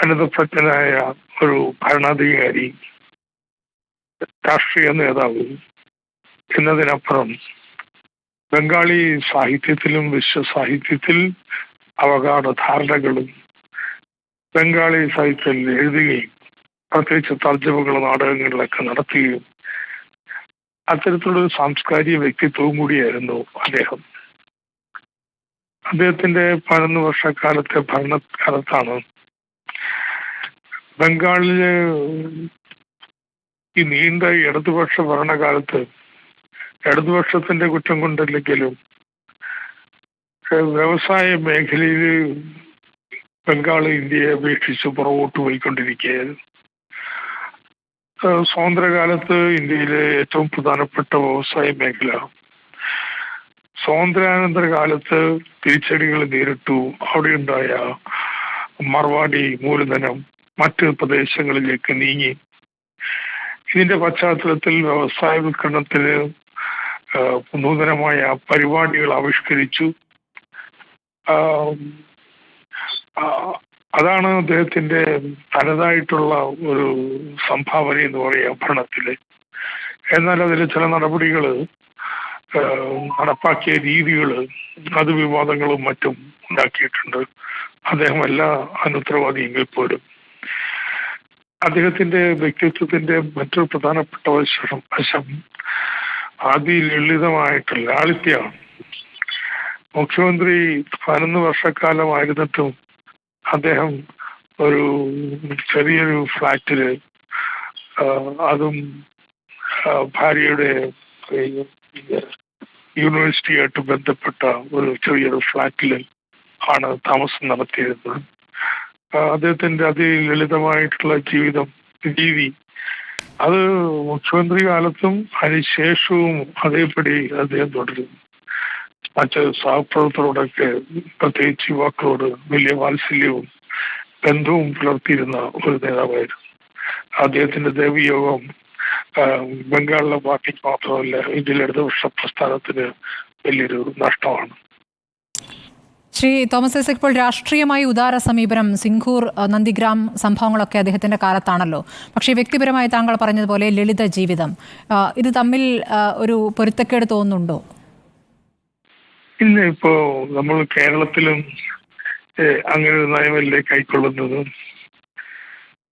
അനന്തപ്രജ്ഞനായ ഒരു ഭരണാധികാരി രാഷ്ട്രീയ നേതാവ് എന്നതിനപ്പുറം ബംഗാളി സാഹിത്യത്തിലും വിശ്വസാഹിത്യത്തിൽ അവഗാഢ ധാരണകളും ബംഗാളി സാഹിത്യത്തിൽ എഴുതുകയും പ്രത്യേകിച്ച് തർജമകൾ നാടകങ്ങളിലൊക്കെ നടത്തുകയും അത്തരത്തിലുള്ള സാംസ്കാരിക വ്യക്തിത്വവും കൂടിയായിരുന്നു അദ്ദേഹം. അദ്ദേഹത്തിന്റെ പതിനൊന്ന് വർഷക്കാലത്തെ ഭരണകാലത്താണ് ബംഗാളിലെ ഈ നീണ്ട ഇടതുപക്ഷ ഭരണകാലത്ത് ഇടതുപക്ഷത്തിന്റെ കുറ്റം കൊണ്ടല്ലെങ്കിലും വ്യവസായ മേഖലയിൽ ബംഗാൾ ഇന്ത്യയെ അപേക്ഷിച്ച് പുറകോട്ട് പോയിക്കൊണ്ടിരിക്കുകയായിരുന്നു. സ്വാതന്ത്ര്യകാലത്ത് ഇന്ത്യയിലെ ഏറ്റവും പ്രധാനപ്പെട്ട വ്യവസായ മേഖല. സ്വാതന്ത്ര്യാനന്തര കാലത്ത് തിരിച്ചടികൾ നേരിട്ടു. അവിടെയുണ്ടായ മർവാടി മൂലധനം മറ്റ് പ്രദേശങ്ങളിലേക്ക് നീങ്ങി. ഇതിന്റെ പശ്ചാത്തലത്തിൽ വ്യവസായ വിൽക്കരണത്തിന് നൂതനമായ പരിപാടികൾ ആവിഷ്കരിച്ചു. അതാണ് അദ്ദേഹത്തിന്റെ തനതായിട്ടുള്ള ഒരു സംഭാവന എന്ന് പറയാം ഭരണത്തിൽ എന്നാൽ അതിൽ ചില നടപടികൾ നടപ്പാക്കിയ രീതികൾ അത് വിവാദങ്ങളും മറ്റും ഉണ്ടാക്കിയിട്ടുണ്ട്. അദ്ദേഹം എല്ലാ അനുത്തരവാദിയെങ്കിൽ പോലും അദ്ദേഹത്തിന്റെ വ്യക്തിത്വത്തിന്റെ മറ്റൊരു പ്രധാനപ്പെട്ട വശം വശം അതിലളിതമായിട്ടുള്ള ലാളിത്യമാണ്. മുഖ്യമന്ത്രി പതിനൊന്ന് വർഷക്കാലമായിരുന്നിട്ടും അദ്ദേഹം ഒരു ചെറിയൊരു ഫ്ലാറ്റിൽ അതും ഭാര്യയുടെ യൂണിവേഴ്സിറ്റിയായിട്ട് ബന്ധപ്പെട്ട ഒരു ചെറിയൊരു ഫ്ലാറ്റിൽ ആണ് താമസം നടത്തിയിരുന്നത്. അദ്ദേഹത്തിന്റെ അതിലളിതമായിട്ടുള്ള ജീവിതം രീതി അത് മുഖ്യമന്ത്രി കാലത്തും അതിനുശേഷവും അതേപടി അദ്ദേഹം തുടരുന്നു. മറ്റ് സഹപ്രവർത്തകരോടൊക്കെ പ്രത്യേകിച്ച് യുവാക്കളോട് വലിയ വാത്സല്യവും ബന്ധവും പുലർത്തിയിരുന്ന ഒരു നേതാവായിരുന്നു. അദ്ദേഹത്തിന്റെ ദേവിയോഗം ബംഗാളിലെ പാർട്ടിക്ക് മാത്രമല്ല ഇന്ത്യയിലെ ഇടതുപക്ഷ പ്രസ്ഥാനത്തിന് വലിയൊരു നഷ്ടമാണ്. ശ്രീ തോമസ് ഐസക് ഇപ്പോൾ രാഷ്ട്രീയമായി ഉദാര സമീപനം സിംഗൂർ നന്ദിഗ്രാം സംഭവങ്ങളൊക്കെ അദ്ദേഹത്തിന്റെ കാലത്താണല്ലോ. പക്ഷേ വ്യക്തിപരമായി താങ്കൾ പറഞ്ഞതുപോലെ ലളിത ജീവിതം. ഇത് തമ്മിൽ ഒരു പൊരുത്തക്കേട് തോന്നുന്നുണ്ടോ? ഇല്ല ഇപ്പോ നമ്മൾ കേരളത്തിലും അങ്ങനെ ഒരു നയമല്ലേ കൈക്കൊള്ളുന്നത്.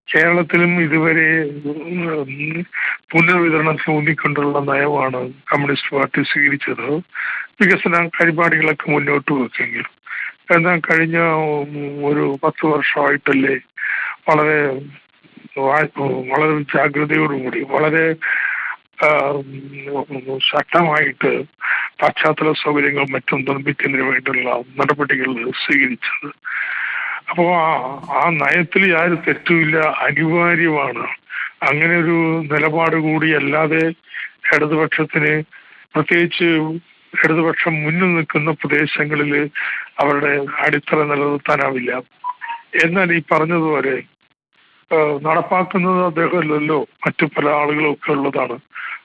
കേരളത്തിലും ഇതുവരെ പുനർവിതരണം ഊന്നിക്കൊണ്ടുള്ള നയമാണ് കമ്മ്യൂണിസ്റ്റ് പാർട്ടി സ്വീകരിച്ചത്. വികസന പരിപാടികളൊക്കെ മുന്നോട്ട് വെക്കെങ്കിൽ എന്നാൽ കഴിഞ്ഞ ഒരു പത്ത് വർഷമായിട്ടല്ലേ വളരെ വളരെ ജാഗ്രതയോടുകൂടി വളരെ ശക്തമായിട്ട് പശ്ചാത്തല സൗകര്യങ്ങൾ മറ്റും നിർമ്മിക്കുന്നതിന് വേണ്ടിയുള്ള നടപടികൾ സ്വീകരിച്ചത്. അപ്പോൾ ആ നയത്തിൽ യാതൊരു തെറ്റുമില്ല അനിവാര്യമാണ്. അങ്ങനെ ഒരു നിലപാട് കൂടി അല്ലാതെ ഇടതുപക്ഷത്തിന് പ്രത്യേകിച്ച് ഇടതുപക്ഷം മുന്നിൽ നിൽക്കുന്ന പ്രദേശങ്ങളിൽ അവരുടെ അടിത്തറ നിലനിർത്താനാവില്ല. എന്നാൽ ഈ പറഞ്ഞതുപോലെ നടപ്പാക്കുന്നത് അദ്ദേഹമല്ലല്ലോ മറ്റു പല ആളുകളും ഒക്കെ ഉള്ളതാണ്.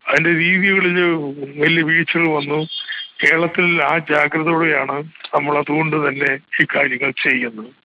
അതിന്റെ രീതികളിൽ വലിയ വീഴ്ചകൾ വന്നു. കേരളത്തിൽ ആ ജാഗ്രതയോടെയാണ് നമ്മൾ അതുകൊണ്ട് തന്നെ ഈ കാര്യങ്ങൾ ചെയ്യുന്നത്.